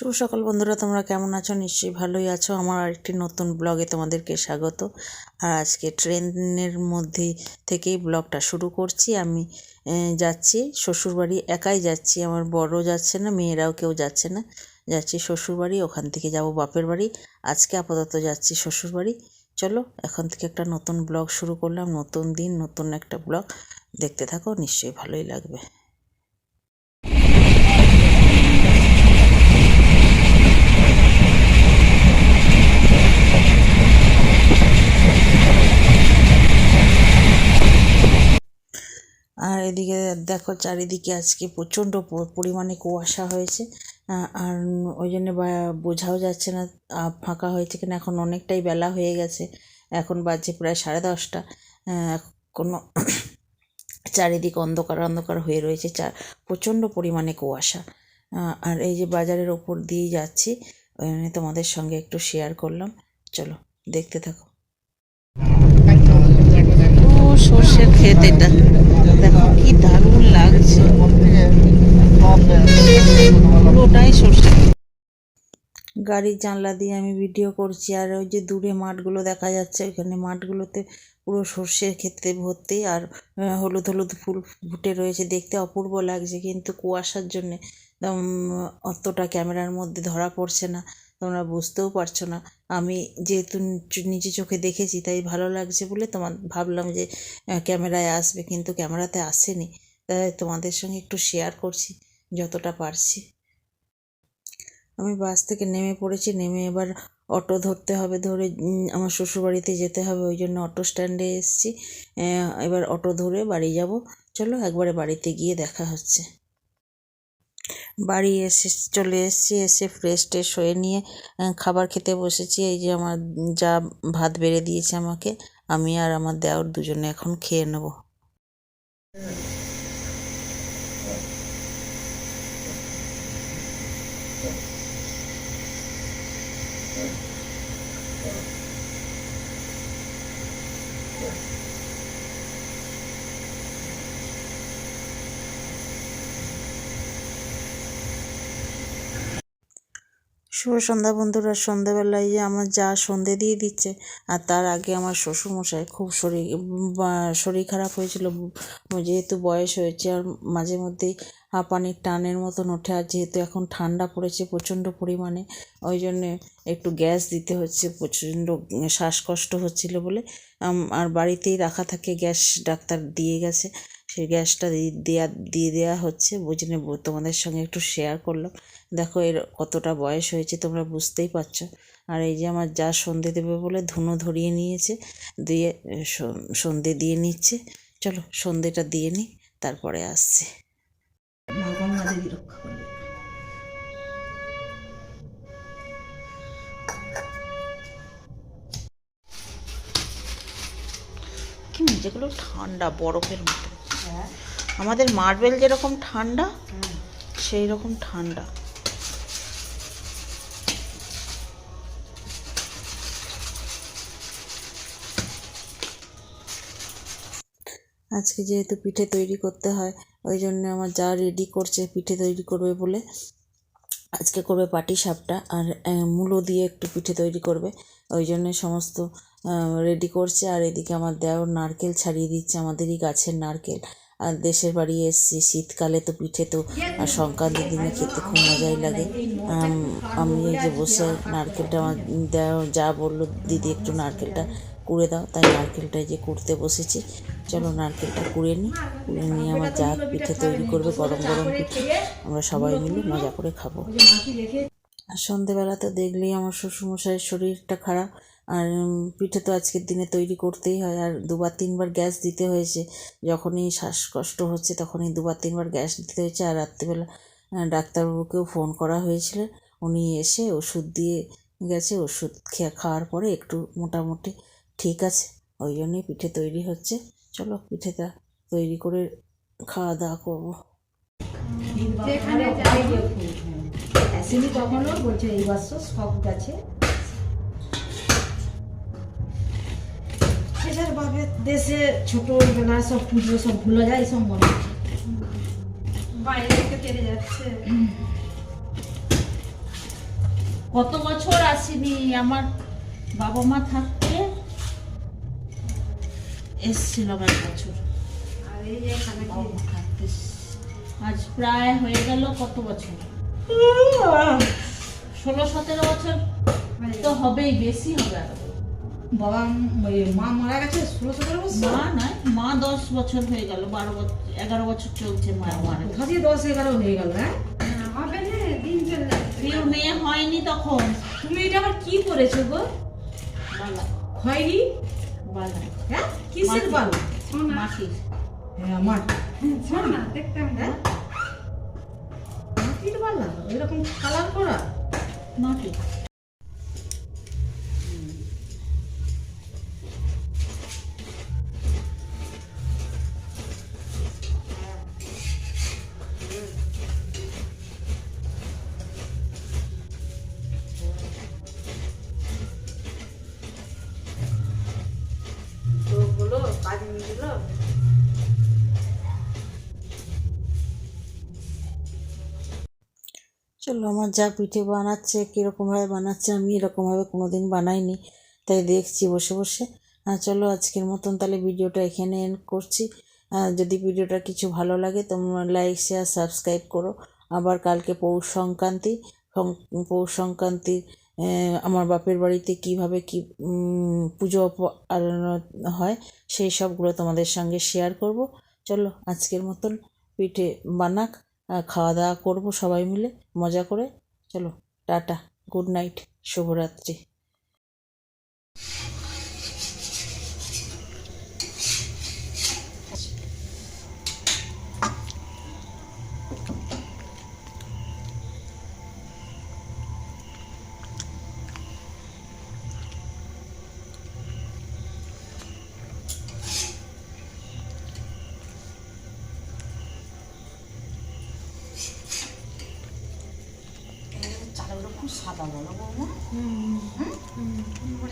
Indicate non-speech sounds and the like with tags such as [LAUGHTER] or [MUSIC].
শুভ সকাল বন্ধুরা, তোমরা কেমন আছো? নিশ্চয়ই ভালোই আছো। আমার আরেকটি নতুন ব্লগে তোমাদেরকে স্বাগত। আর আজকে ট্রেনের মধ্যে থেকেই ব্লগটা শুরু করছি। আমি যাচ্ছি শ্বশুরবাড়ি, একাই যাচ্ছি। আমার বড় যাচ্ছে না, মেয়েরাও কেউ যাচ্ছে না। যাচ্ছি শ্বশুরবাড়ি, ওখান থেকে যাব বাপের বাড়ি। আজকে আপাতত যাচ্ছি শ্বশুরবাড়ি। চলো, এখন থেকে একটা নতুন ব্লগ শুরু করলাম। নতুন দিন, নতুন একটা ব্লগ। দেখতে থাকো, নিশ্চয়ই ভালোই লাগবে। আর এদিকে দেখো চারিদিকে আজকে প্রচণ্ড পরিমাণে কুয়াশা হয়েছে। আর ওই জন্য বোঝাও যাচ্ছে না ফাঁকা হয়েছে কিনা। এখন অনেকটাই বেলা হয়ে গেছে। এখন বাজছে প্রায় সাড়ে দশটা। কোনো [COUGHS] চারিদিক অন্ধকার অন্ধকার হয়ে রয়েছে। চা, প্রচণ্ড পরিমাণে কুয়াশা। আর এই যে বাজারের ওপর দিয়ে যাচ্ছি, ওই জন্য তোমাদের সঙ্গে একটু শেয়ার করলাম। চলো, দেখতে থাকো। সর্ষের ক্ষেত এটা। কি দারুণ লাগছে। পুরোটাই সর্ষে। গাড়ির জানলা দিয়ে আমি ভিডিও করছি, আর ওই যে দূরে মাঠগুলো দেখা যাচ্ছে, ওইখানে মাঠগুলোতে পুরো সর্ষের ক্ষেত্রে ভর্তি, আর হলুদ হলুদ ফুল ফুটে রয়েছে। দেখতে অপূর্ব লাগছে, কিন্তু কুয়াশার জন্যে অতটা ক্যামেরার মধ্যে ধরা পড়ছে না। তোমরা বুঝতেও পারছ না। আমি যেহেতু নিজে চোখে দেখেছি, তাই ভালো লাগছে বলে তোমার, ভাবলাম যে ক্যামেরায় আসবে, কিন্তু ক্যামেরাতে আসেনি। তাই তোমাদের সঙ্গে একটু শেয়ার করছি, যতটা পারছি। আমি বাস থেকে নেমে পড়েছি, নেমে এবার অটো ধরতে হবে, ধরে আমার শ্বশুরবাড়িতে যেতে হবে, ওই জন্য অটো স্ট্যান্ডে এসেছি। এবার অটো ধরে বাড়ি যাব। চলো একবারে বাড়িতে গিয়ে দেখা হচ্ছে। বাড়ি এসে, চলে এসেছি, এসে ফ্রেশ ট্রেশ হয়ে নিয়ে খাবার খেতে বসেছি। এই যে আমার যা ভাত বেড়ে দিয়েছে আমাকে, আমি আর আমার দেওর দুজনে এখন খেয়ে নেব। শুভ সন্ধ্যা বন্ধুরা, সন্ধ্যাবেলায় যে আমার যা সন্ধে দিয়ে দিচ্ছে, আর তার আগে আমার শ্বশুরমশাই খুব শরীর শরীর খারাপ হয়েছিল যেহেতু বয়স হয়েছে, আর মাঝে মধ্যেই হাঁপানির টানের মতন ওঠে, আর যেহেতু এখন ঠান্ডা পড়েছে প্রচণ্ড পরিমাণে, ওই জন্যে একটু গ্যাস দিতে হচ্ছে, প্রচণ্ড শ্বাসকষ্ট হচ্ছিল বলে আর বাড়িতেই রাখা থাকে, গ্যাস ডাক্তার দিয়ে গেছে সেই গ্যাসটা দিয়ে, দেয়া দেওয়া হচ্ছে। বুঝে নেব, তোমাদের সঙ্গে একটু শেয়ার করলাম। দেখো এর কতটা বয়স হয়েছে, তোমরা বুঝতেই পারছ। আর এই যে আমার যা সন্ধে দেবে বলে ধুনো ধরিয়ে নিয়েছে, দিয়ে সন্ধে দিয়ে নিচ্ছে। চলো, সন্ধেটা দিয়ে নিই, তারপরে আসছে। যেগুলো ঠান্ডা, বরফের মতো। আমাদের মার্বেল যেরকম ঠান্ডা সেই রকম ঠান্ডা। আজকে যেহেতু পিঠে তৈরি করতে হয়, ওই জন্য আমার যা রেডি করছে, পিঠে তৈরি করবে বলে আজকে করবে পাটি সাপটা আর মূলো দিয়ে একটু পিঠে তৈরি করবে। ওই জন্য সমস্ত রেডি করছে। আর এদিকে আমার দেওর নারকেল ছাড়িয়ে দিচ্ছে, আমাদেরই গাছের নারকেল। আর দেশের বাড়ি এসেছি, শীতকালে তো পিঠে তো, আর সংক্রান্তির দিনে খেতে খুব মজাই লাগে। আমি এই যে বসে নারকেলটা আমার যা বলল, দিদি একটু নারকেলটা কুড়ে দাও, তাই নারকেলটা যে কুড়তে বসেছি। চলো নারকেলটা কুড়ে নিই, কুড়ে নিয়ে আমার যা পিঠে তৈরি করবে, গরম গরম পিঠে, আমরা সবাই মিলে মজা করে খাব। আর সন্ধেবেলা তো দেখলেই আমার শ্বশুরমশাইয়ের শরীরটা খারাপ, আর পিঠে তো আজকের দিনে তৈরি করতেই হয়, আর দুবার তিনবার গ্যাস দিতে হয়েছে। যখনই শ্বাসকষ্ট হচ্ছে তখনই দুবার তিনবার গ্যাস দিতে হয়েছে, আর রাত্রিবেলা ডাক্তারবাবুকেও ফোন করা হয়েছিল। উনি এসে ওষুধ দিয়ে গেছে, ওষুধ খেয়ে খাওয়ার পরে একটু মোটামুটি ঠিক আছে ওই জন্যই পিঠে তৈরি হচ্ছে। চলো পিঠেটা তৈরি করে খাওয়া দাওয়া করব। আসেনি কখনো বলছে এই বছর সব গাছে। সেটার ভাবে দেশে ছোটবেলা সব পুজো সব ভুলে যায় সব মনে বাইরে থেকে তেড়ে যাচ্ছে। কত বছর আসিনি আমার বাবা মা থাকতে এসছিলাম এক বছর। আজ প্রায় হয়ে গেল কত বছর? ষোলো সতেরো বছর? তো হবেই বেশি হবে আরও। বাবা মা মারা গেছে ষোলো সতেরো বছর? মা নয় মা দশ বছর হয়ে গেল বারো বছর এগারো বছর চলছে মা মারা। দশ এগারো হয়ে গেল হ্যাঁ? হবে না দিন চলে মেয়ে হয়নি তখন। তুমি এটা আবার কি করেছ গো? বালা হ্যাঁ কিসের। বাল মাটির হ্যাঁ মাটি সোনা দেখতাম না হ্যাঁ মাটির বালা এরকম কালার করা মাটির চলো, আমার যা পিঠে বানাচ্ছে, কীরকমভাবে বানাচ্ছে, আমি এরকমভাবে কোনো দিন বানাইনি। তাই দেখছি বসে বসে। চলো, আজকের মতন তাহলে ভিডিওটা এখানে এন্ড করছি। যদি ভিডিওটা কিছু ভালো লাগে, তোমরা লাইক শেয়ার সাবস্ক্রাইব করো। আবার কালকে পৌষ সংক্রান্তি পৌষ সংক্রান্তি আমার বাপের বাড়িতে কীভাবে কি পুজো হয়, সেই সবগুলো তোমাদের সঙ্গে শেয়ার করব। চলো, আজকের মতন পিঠে বানাক। খাওয়া দাওয়া করব সবাই মিলে মজা করে। চলো টাটা গুড নাইট শুভরাত্রি। চালগুলো খুব সাদা বলো বৌমা